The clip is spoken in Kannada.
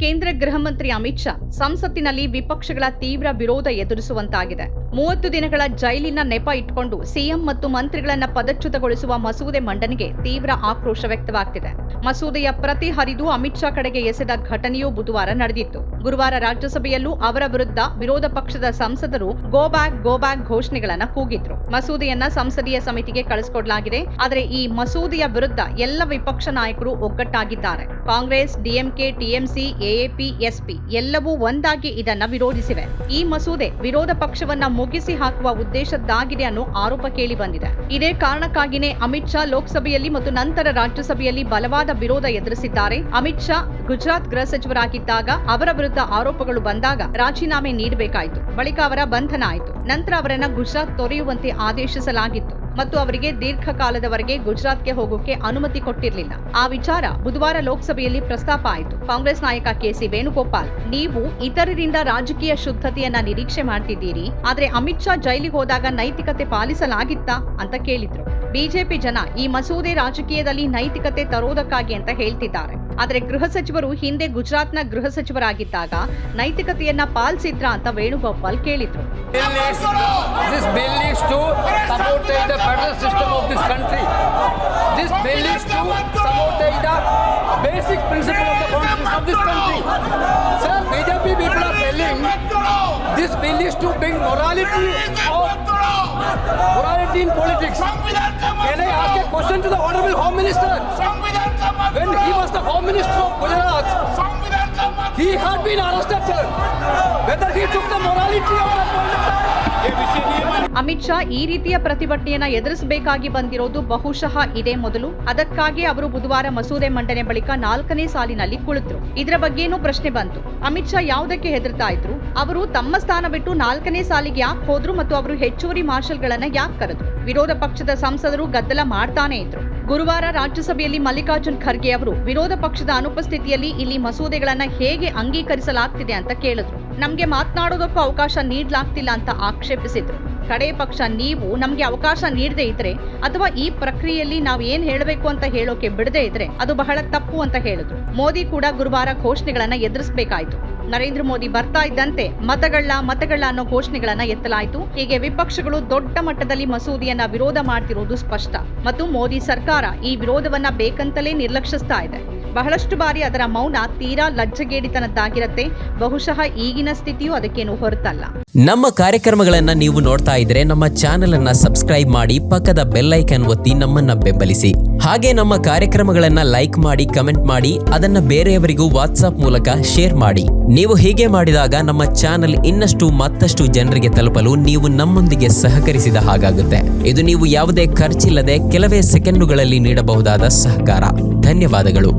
ಕೇಂದ್ರ ಗೃಹ ಮಂತ್ರಿ ಅಮಿತ್ ಶಾ ಸಂಸತ್ತಿನಲ್ಲಿ ವಿಪಕ್ಷಗಳ ತೀವ್ರ ವಿರೋಧ ಎದುರಿಸುವಂತಾಗಿದೆ. ಮೂವತ್ತು ದಿನಗಳ ಜೈಲಿನ ನೆಪ ಇಟ್ಕೊಂಡು ಸಿಎಂ ಮತ್ತು ಮಂತ್ರಿಗಳನ್ನ ಪದಚ್ಯುತಗೊಳಿಸುವ ಮಸೂದೆ ಮಂಡನೆಗೆ ತೀವ್ರ ಆಕ್ರೋಶ ವ್ಯಕ್ತವಾಗ್ತಿದೆ. ಮಸೂದೆಯ ಪ್ರತಿ ಹರಿದು ಅಮಿತ್ ಶಾ ಕಡೆಗೆ ಎಸೆದ ಘಟನೆಯೂ ಬುಧವಾರ ನಡೆದಿತ್ತು. ಗುರುವಾರ ರಾಜ್ಯಸಭೆಯಲ್ಲೂ ಅವರ ವಿರುದ್ಧ ವಿರೋಧ ಪಕ್ಷದ ಸಂಸದರು ಗೋ ಬ್ಯಾಕ್ ಗೋ ಬ್ಯಾಕ್ ಘೋಷಣೆಗಳನ್ನ ಕೂಗಿದ್ರು. ಮಸೂದೆಯನ್ನ ಸಂಸದೀಯ ಸಮಿತಿಗೆ ಕಳಿಸಿಕೊಡಲಾಗಿದೆ. ಆದರೆ ಈ ಮಸೂದೆಯ ವಿರುದ್ಧ ಎಲ್ಲ ವಿಪಕ್ಷ ನಾಯಕರು ಒಗ್ಗಟ್ಟಾಗಿದ್ದಾರೆ. Congress DMK TMC AAP SP ಎಲ್ಲವೂ ಒಂದಾಗಿ ಇದನ್ನ ವಿರೋಧಿಸಿವೆ. ಈ ಮಸೂದೆ ವಿರೋಧ ಪಕ್ಷವನ್ನ ಮುಗಿಸಿ ಹಾಕುವ ಉದ್ದೇಶದ್ದಾಗಿದೆ ಅನ್ನೋ ಆರೋಪ ಕೇಳಿ ಬಂದಿದೆ. ಇದೇ ಕಾರಣಕ್ಕಾಗಿಯೇ ಅಮಿತ್ ಶಾ ಲೋಕಸಭೆಯಲ್ಲಿ ಮತ್ತು ನಂತರ ರಾಜ್ಯಸಭೆಯಲ್ಲಿ ಬಲವಾದ ವಿರೋಧ ಎದುರಿಸಿದ್ದಾರೆ. ಅಮಿತ್ ಶಾ ಗುಜರಾತ್ ಗೃಹ ಸಚಿವರಾಗಿದ್ದಾಗ ಅವರ ವಿರುದ್ಧ ಆರೋಪಗಳು ಬಂದಾಗ ರಾಜೀನಾಮೆ ನೀಡಬೇಕಾಯಿತು. ಬಳಿಕ ಅವರ ಬಂಧನ ಆಯಿತು. ನಂತರ ಅವರನ್ನ ಗುಜರಾತ್ ತೊರೆಯುವಂತೆ ಆದೇಶಿಸಲಾಗಿತ್ತು. ಮತ್ತು ಅವರಿಗೆ ದೀರ್ಘಕಾಲದವರೆಗೆ ಗುಜರಾತ್ಗೆ ಹೋಗೋಕೆ ಅನುಮತಿ ಕೊಟ್ಟಿರಲಿಲ್ಲ. ಆ ವಿಚಾರ ಬುಧವಾರ ಲೋಕಸಭೆಯಲ್ಲಿ ಪ್ರಸ್ತಾಪ ಆಯಿತು. ಕಾಂಗ್ರೆಸ್ ನಾಯಕ ಕೆಸಿ ವೇಣುಗೋಪಾಲ್, ನೀವು ಇತರರಿಂದ ರಾಜಕೀಯ ಶುದ್ಧತೆಯನ್ನ ನಿರೀಕ್ಷೆ ಮಾಡ್ತಿದ್ದೀರಿ, ಆದ್ರೆ ಅಮಿತ್ ಶಾ ಜೈಲಿಗೆ ಹೋದಾಗ ನೈತಿಕತೆ ಪಾಲಿಸಲಾಗಿತ್ತಾ? ಅಂತ ಕೇಳಿದ್ರು. ಬಿಜೆಪಿ ಜನ ಈ ಮಸೂದೆ ರಾಜಕೀಯದಲ್ಲಿ ನೈತಿಕತೆ ತರೋದಕ್ಕಾಗಿ ಅಂತ ಹೇಳ್ತಿದ್ದಾರೆ. ಆದ್ರೆ ಗೃಹ ಸಚಿವರು ಹಿಂದೆ ಗುಜರಾತ್ನ ಗೃಹ ಸಚಿವರಾಗಿದ್ದಾಗ ನೈತಿಕತೆಯನ್ನ ಪಾಲಿಸಿದ್ರ ಅಂತ ವೇಣುಗೋಪಾಲ್ ಕೇಳಿದ್ರು. Support the federal system of this country. This needs to support the basic principle of the constitution of this country. Sir, BJP people are telling this is to bring morality of morality in politics. Can I ask a question to the honorable Home Minister? When he was the Home Minister of Gujarat, he had been arrested, sir. Whether he took the morality of that Amit Shah ಈ ರೀತಿಯ ಪ್ರತಿಭಟನೆಯನ್ನ ಎದುರಿಸಬೇಕಾಗಿ ಬಂದಿರೋದು ಬಹುಶಃ ಇದೇ ಮೊದಲು. ಅದಕ್ಕಾಗಿ ಅವರು ಬುಧವಾರ ಮಸೂದೆ ಮಂಡನೆ ಬಳಿಕ ನಾಲ್ಕನೇ ಸಾಲಿನಲ್ಲಿ ಕುಳಿತರು. ಇದರ ಬಗ್ಗೆನೂ ಪ್ರಶ್ನೆ ಬಂತು. ಅಮಿತ್ ಶಾ ಯಾವುದಕ್ಕೆ ಹೆದರ್ತಾ ಇದ್ರು? ಅವರು ತಮ್ಮ ಸ್ಥಾನ ಬಿಟ್ಟು ನಾಲ್ಕನೇ ಸಾಲಿಗೆ ಯಾಕೆ ಹೋದ್ರು ಮತ್ತು ಅವರು ಹೆಚ್ಚುವರಿ ಮಾರ್ಷಲ್ಗಳನ್ನ ಯಾಕೆ ಕರೆದ್ರು? ವಿರೋಧ ಪಕ್ಷದ ಸಂಸದರು ಗದ್ದಲ ಮಾಡ್ತಾನೆ ಇದ್ರು. ಗುರುವಾರ ರಾಜ್ಯಸಭೆಯಲ್ಲಿ ಮಲ್ಲಿಕಾರ್ಜುನ್ ಖರ್ಗೆ ಅವರು ವಿರೋಧ ಪಕ್ಷದ ಅನುಪಸ್ಥಿತಿಯಲ್ಲಿ ಇಲ್ಲಿ ಮಸೂದೆಗಳನ್ನ ಹೇಗೆ ಅಂಗೀಕರಿಸಲಾಗ್ತಿದೆ ಅಂತ ಕೇಳಿದ್ರು. ನಮ್ಗೆ ಮಾತನಾಡೋದಕ್ಕೂ ಅವಕಾಶ ನೀಡಲಾಗ್ತಿಲ್ಲ ಅಂತ ಆಕ್ಷೇಪಿಸಿದ್ರು. ಕಡೆ ಪಕ್ಷ ನೀವು ನಮ್ಗೆ ಅವಕಾಶ ನೀಡದೇ ಇದ್ರೆ ಅಥವಾ ಈ ಪ್ರಕ್ರಿಯೆಯಲ್ಲಿ ನಾವು ಏನ್ ಹೇಳಬೇಕು ಅಂತ ಹೇಳೋಕೆ ಬಿಡದೇ ಇದ್ರೆ ಅದು ಬಹಳ ತಪ್ಪು ಅಂತ ಹೇಳಿದ್ರು. ಮೋದಿ ಕೂಡ ಗುರುವಾರ ಘೋಷಣೆಗಳನ್ನ ಎದುರಿಸಬೇಕಾಯಿತು. ನರೇಂದ್ರ ಮೋದಿ ಬರ್ತಾ ಇದ್ದಂತೆ ಮತಗಳ ಮತಗಳ ಅನ್ನೋ ಘೋಷಣೆಗಳನ್ನ ಎತ್ತಲಾಯಿತು. ಹೀಗೆ ವಿಪಕ್ಷಗಳು ದೊಡ್ಡ ಮಟ್ಟದಲ್ಲಿ ಮಸೂದೆಯನ್ನ ವಿರೋಧ ಮಾಡ್ತಿರೋದು ಸ್ಪಷ್ಟ. ಮತ್ತು ಮೋದಿ ಸರ್ಕಾರ ಈ ವಿರೋಧವನ್ನ ಬೇಕಂತಲೇ ನಿರ್ಲಕ್ಷಿಸ್ತಾ ಇದೆ. ಬಹಳಷ್ಟು ಬಾರಿ ಅದರ ಮೌನ ತೀರಾ ಲಜ್ಜಗೇಡಿತನದ್ದಾಗಿರತ್ತೆ. ಬಹುಶಃ ಈಗಿನ ಸ್ಥಿತಿಯು ಅದಕ್ಕೇನು ಹೊರತಲ್ಲ. ನಮ್ಮ ಕಾರ್ಯಕ್ರಮಗಳನ್ನ ನೀವು ನೋಡ್ತಾ ಇದ್ರೆ ನಮ್ಮ ಚಾನೆಲ್ ಅನ್ನ ಸಬ್ಸ್ಕ್ರೈಬ್ ಮಾಡಿ ಪಕ್ಕದ ಬೆಲ್ ಐಕನ್ ಒತ್ತಿ ನಮ್ಮನ್ನ ಬೆಂಬಲಿಸಿ. ಹಾಗೆ ನಮ್ಮ ಕಾರ್ಯಕ್ರಮಗಳನ್ನ ಲೈಕ್ ಮಾಡಿ, ಕಮೆಂಟ್ ಮಾಡಿ, ಅದನ್ನ ಬೇರೆಯವರಿಗೂ ವಾಟ್ಸ್ಆಪ್ ಮೂಲಕ ಶೇರ್ ಮಾಡಿ. ನೀವು ಹೀಗೆ ಮಾಡಿದಾಗ ನಮ್ಮ ಚಾನೆಲ್ ಇನ್ನಷ್ಟು ಮತ್ತಷ್ಟು ಜನರಿಗೆ ತಲುಪಲು ನೀವು ನಮ್ಮೊಂದಿಗೆ ಸಹಕರಿಸಿದ ಹಾಗಾಗುತ್ತೆ. ಇದು ನೀವು ಯಾವುದೇ ಖರ್ಚಿಲ್ಲದೆ ಕೆಲವೇ ಸೆಕೆಂಡುಗಳಲ್ಲಿ ನೀಡಬಹುದಾದ ಸಹಕಾರ. ಧನ್ಯವಾದಗಳು.